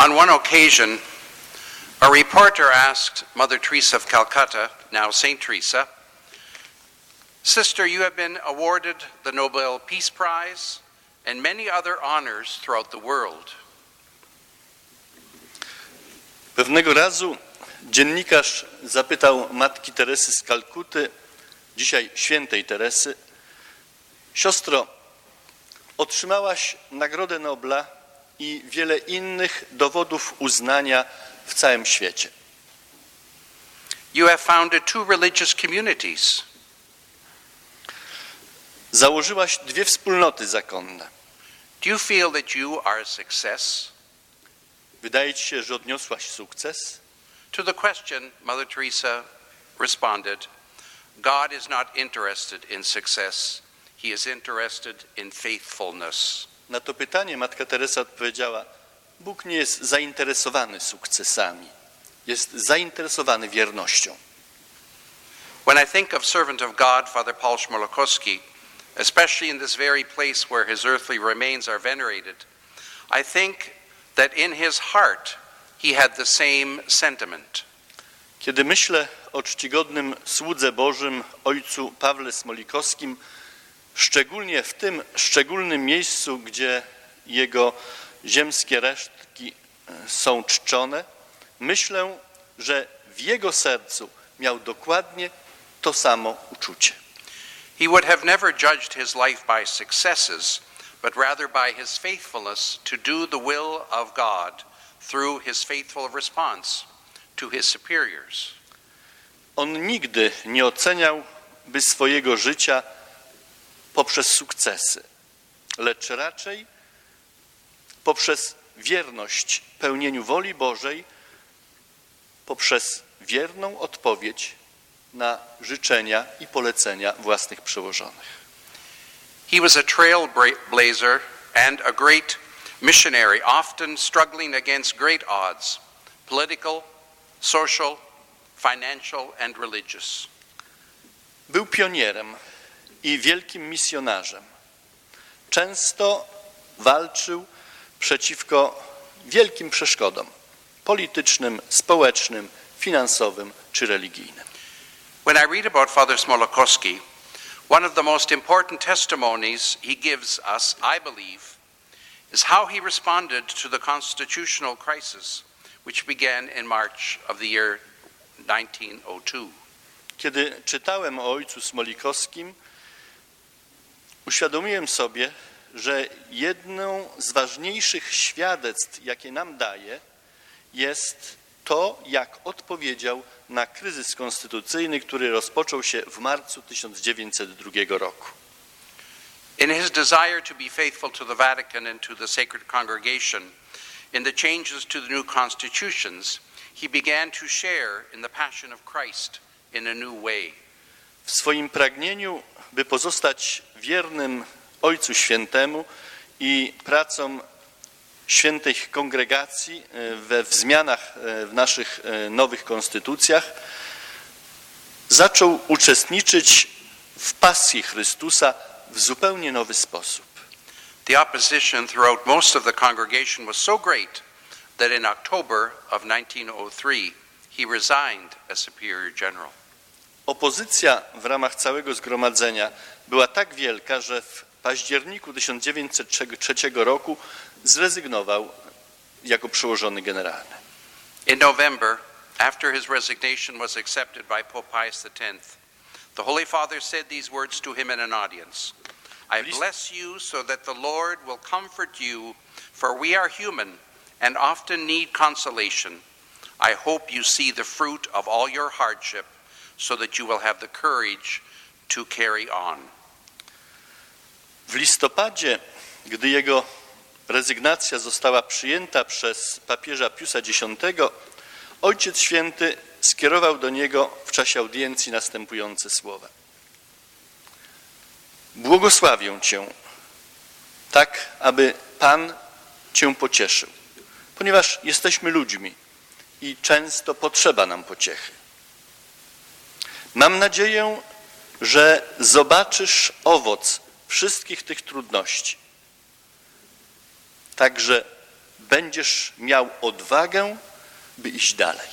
On one occasion, a reporter asked Mother Teresa of Calcutta, now St. Teresa, Sister, you have been awarded the Nobel Peace Prize and many other honors throughout the world. Pewnego razu dziennikarz zapytał matki Teresy z Kalkuty, dzisiaj świętej Teresy, siostro, otrzymałaś Nagrodę Nobla i wiele innych dowodów uznania w całym świecie. You have founded two religious communities. Założyłaś dwie wspólnoty zakonne. Do you feel that you are a success? Wydaje ci się, że odniosłaś sukces? To the question, Mother Teresa responded, God is not interested in success, He is interested in faithfulness. Na to pytanie matka Teresa odpowiedziała: Bóg nie jest zainteresowany sukcesami, jest zainteresowany wiernością. When I think of servant of God, Father Paul Szmolokowski, especially in this very place where his earthly remains are venerated, I think that in his heart he had the same sentiment. Kiedy myślę o czcigodnym słudze Bożym, ojcu Pawle Smolikowskim, szczególnie w tym szczególnym miejscu, gdzie jego ziemskie resztki e, są czczone, myślę, że w jego sercu miał dokładnie to samo uczucie. He would have never judged his life by successes, but rather by his faithfulness to do the will of God through his faithful response to his superiors. On nigdy nie oceniałby swojego życia poprzez sukcesy, lecz raczej poprzez wierność pełnieniu woli Bożej, poprzez wierną odpowiedź na życzenia i polecenia własnych przełożonych. He was a trailblazer and a great missionary, often struggling against great odds political, social, financial, and religious. Był pionierem i wielkim misjonarzem. Często walczył przeciwko wielkim przeszkodom politycznym, społecznym, finansowym czy religijnym. When I read about Father Smolokowski, one of the most important testimonies he gives us, I believe, is how he responded to the constitutional crisis which began in March of the year 1902. Kiedy czytałem o ojcu Smolikowskim, uświadomiłem sobie, że jedną z ważniejszych świadectw, jakie nam daje, jest to, jak odpowiedział na kryzys konstytucyjny, który rozpoczął się w marcu 1902 roku. In his desire to be faithful to the Vatican and to the sacred congregation, in the changes to the new constitutions, he began to share in the passion of Christ in a new way. W swoim pragnieniu, by pozostać wiernym Ojcu Świętemu i pracom świętej kongregacji e, we w zmianach e, w naszych e, nowych konstytucjach, zaczął uczestniczyć w pasji Chrystusa w zupełnie nowy sposób. The opposition throughout most of the congregation was so great that in October of 1903 he resigned as Superior General. Opozycja w ramach całego zgromadzenia była tak wielka, że w październiku 1903 roku zrezygnował jako przełożony generalny. In November, after his resignation was accepted by Pope Pius X, the Holy Father said these words to him in an audience I bless you so that the Lord will comfort you, for we are human and often need consolation. I hope you see the fruit of all your hardship so that you will have the courage to carry on. W listopadzie, gdy jego rezygnacja została przyjęta przez papieża Piusa X, Ojciec Święty skierował do niego w czasie audiencji następujące słowa. Błogosławię Cię, tak aby Pan Cię pocieszył, ponieważ jesteśmy ludźmi i często potrzeba nam pociechy. Mam nadzieję, że zobaczysz owoc wszystkich tych trudności. Także będziesz miał odwagę, by iść dalej.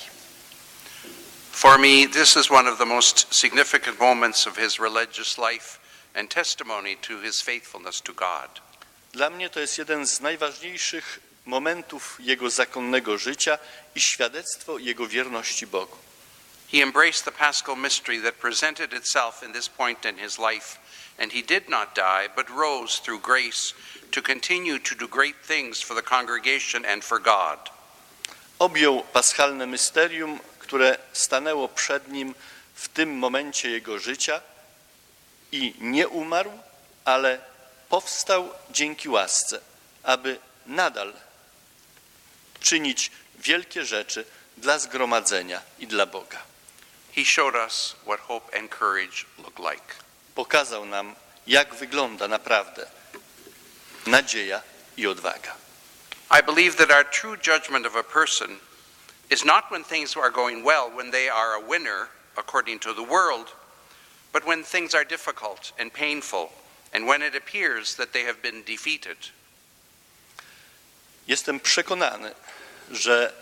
For me, this is one of the most significant moments of his religious life and testimony to his faithfulness to God. Dla mnie to jest jeden z najważniejszych momentów jego zakonnego życia i świadectwo jego wierności Bogu. He embraced the paschal mystery that presented itself in this point in his life, and he did not die, but rose through grace to continue to do great things for the congregation and for God. Objął paschalne mysterium, które stanęło przed nim w tym momencie jego życia i nie umarł, ale powstał dzięki łasce, aby nadal czynić wielkie rzeczy dla zgromadzenia i dla Boga. He showed us what hope and courage look like. Pokazał nam, jak wygląda naprawdę nadzieja i odwaga. I believe that our true judgment of a person is not when things are going well, when they are a winner according to the world, but when things are difficult and painful, and when it appears that they have been defeated. Jestem przekonany, że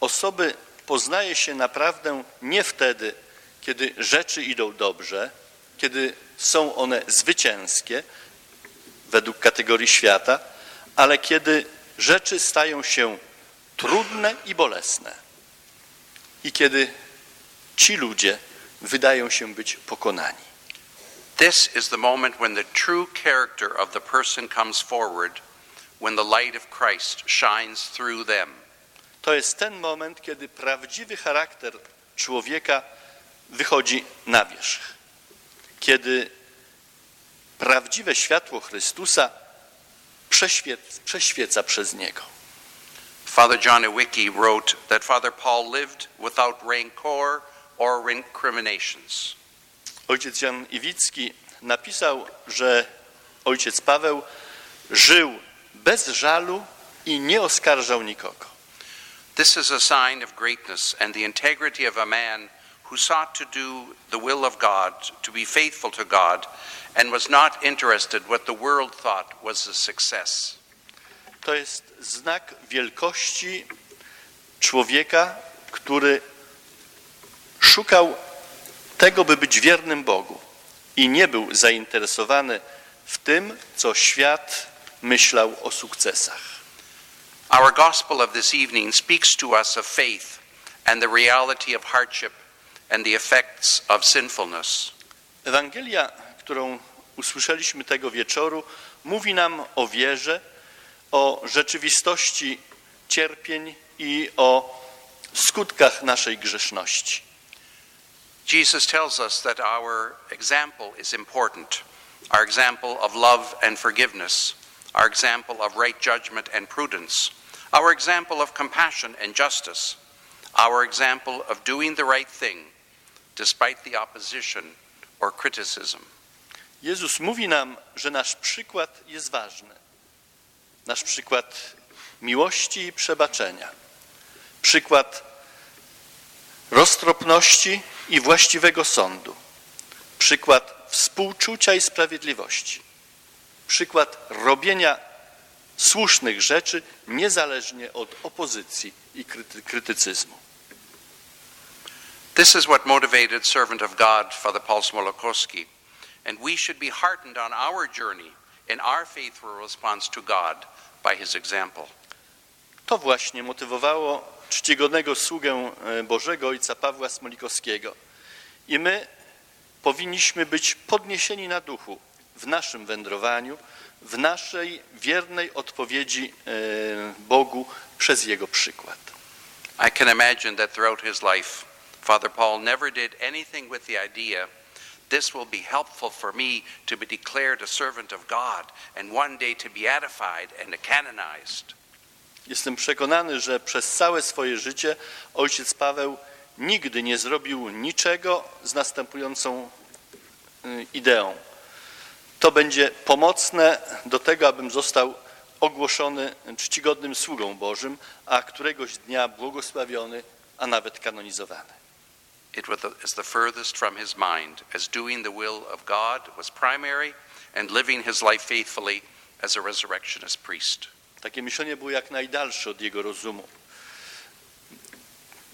osoby poznaje się naprawdę nie wtedy, kiedy rzeczy idą dobrze, kiedy są one zwycięskie według kategorii świata, ale kiedy rzeczy stają się trudne i bolesne. I kiedy ci ludzie wydają się być pokonani. This is the moment when the true character of the person comes forward, when the light of Christ shines through them. To jest ten moment, kiedy prawdziwy charakter człowieka wychodzi na wierzch. Kiedy prawdziwe światło Chrystusa przeświec, prześwieca przez niego. Father John Iwicki wrote that Father Paul lived without rancor or recriminations. Ojciec Jan Iwicki napisał, że ojciec Paweł żył bez żalu i nie oskarżał nikogo. This is a sign of greatness and the integrity of a man who sought to do the will of God, to be faithful to God, and was not interested what the world thought was a success. To jest znak wielkości człowieka, który szukał tego, by być wiernym Bogu i nie był zainteresowany w tym, co świat myślał o sukcesach. Our gospel of this evening speaks to us of faith and the reality of hardship and the effects of sinfulness. Ewangelia, którą usłyszeliśmy tego wieczoru, mówi nam o wierze, o rzeczywistości cierpień i o skutkach naszej grzeszności. Jesus tells us that our example is important. Our example of love and forgiveness, our example of right judgment and prudence, our example of compassion and justice, our example of doing the right thing despite the opposition or criticism. Jezus mówi nam, że nasz przykład jest ważny. Nasz przykład miłości i przebaczenia. Przykład roztropności i właściwego sądu. Przykład współczucia i sprawiedliwości. Przykład robienia słusznych rzeczy niezależnie od opozycji i kryty- krytycyzmu. This is what motivated servant of God, Father Paul Smolakowski, and we should be heartened on our journey in our faithful response to God by his example. To właśnie motywowało czcigodnego sługę e, Bożego Ojca Pawła Smolikowskiego. I my powinniśmy być podniesieni na duchu w naszym wędrowaniu, w naszej wiernej odpowiedzi e, Bogu przez Jego przykład. I can imagine that throughout his life, Father Paul never did anything with the idea this will be helpful for me to be declared a servant of God and one day to be beatified and canonized. Jestem przekonany, że przez całe swoje życie ojciec Paweł nigdy nie zrobił niczego z następującą y, ideą. To będzie pomocne do tego, abym został ogłoszony czcigodnym sługą Bożym, a któregoś dnia błogosławiony, a nawet kanonizowany. It was the- furthest from his mind, as doing the will of God was primary and living his life faithfully as a resurrectionist priest. Takie myślenie było jak najdalsze od jego rozumu.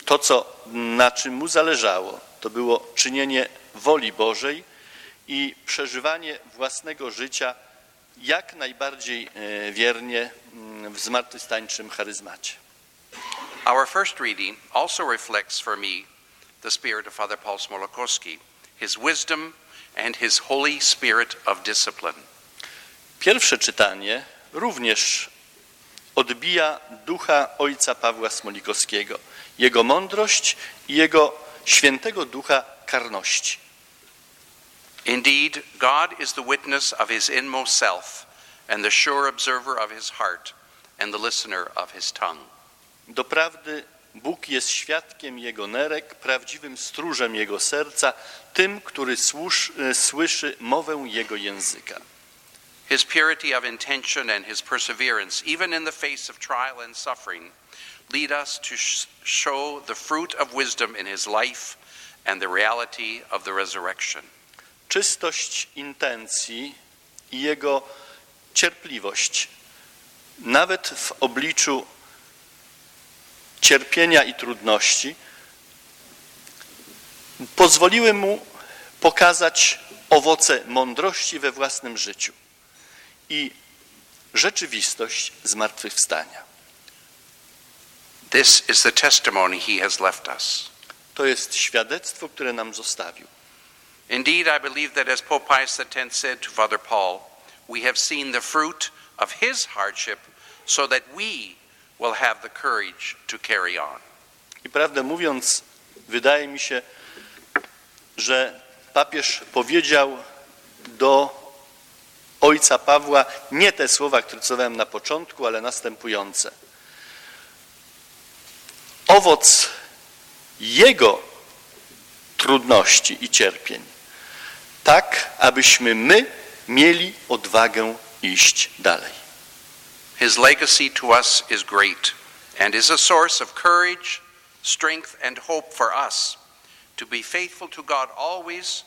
To, co, na czym mu zależało, to było czynienie woli Bożej i przeżywanie własnego życia jak najbardziej e, wiernie mm, w zmartwychwstańczym charyzmacie. Our first reading also reflects for me the spirit of Father Paul Smolakowski, his wisdom and his Holy Spirit of discipline. Pierwsze czytanie również odbija ducha ojca Pawła Smolikowskiego, jego mądrość i jego świętego ducha karności. Indeed, God is the witness of his inmost self and the sure observer of his heart and the listener of his tongue. Doprawdy Bóg jest świadkiem jego nerek, prawdziwym stróżem jego serca, tym, który służ, słyszy mowę jego języka. His purity of intention and his perseverance, even in the face of trial and suffering, lead us to show the fruit of wisdom in his life and the reality of the resurrection. Czystość intencji i jego cierpliwość, nawet w obliczu cierpienia i trudności, pozwoliły mu pokazać owoce mądrości we własnym życiu i rzeczywistość zmartwychwstania. This is the testimony he has left us. To jest świadectwo, które nam zostawił. Indeed, I believe that as Pope Pius X said to Father Paul, we have seen the fruit of his hardship so that we will have the courage to carry on. I prawdę mówiąc, wydaje mi się, że papież powiedział do ojca Pawła nie te słowa, które cytowałem na początku, ale następujące. Owoc jego trudności i cierpień, tak abyśmy my mieli odwagę iść dalej. His legacy to us is great and is a source of courage, strength, and hope for us to be faithful to God always,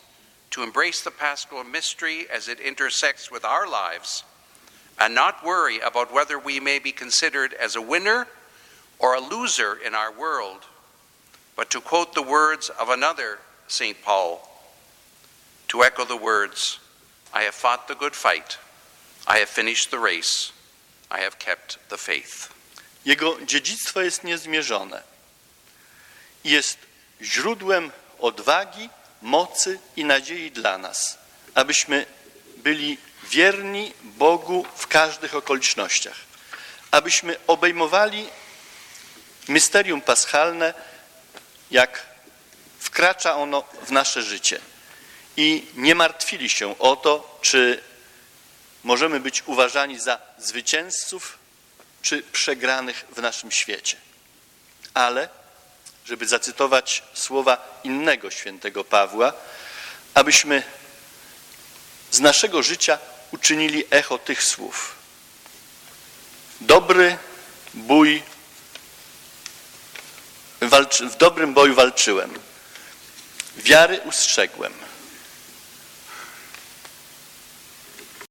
to embrace the paschal mystery as it intersects with our lives, and not worry about whether we may be considered as a winner or a loser in our world, but to quote the words of another St. Paul, to echo the words, I have fought the good fight, I have finished the race. I have kept the faith. Jego dziedzictwo jest niezmierzone. Jest źródłem odwagi, mocy i nadziei dla nas, abyśmy byli wierni Bogu w każdych okolicznościach, abyśmy obejmowali mysterium paschalne, jak wkracza ono w nasze życie i nie martwili się o to, czy możemy być uważani za zwycięzców czy przegranych w naszym świecie. Ale, żeby zacytować słowa innego świętego Pawła, abyśmy z naszego życia uczynili echo tych słów. Dobry bój, walczy, w dobrym boju walczyłem, wiary ustrzegłem,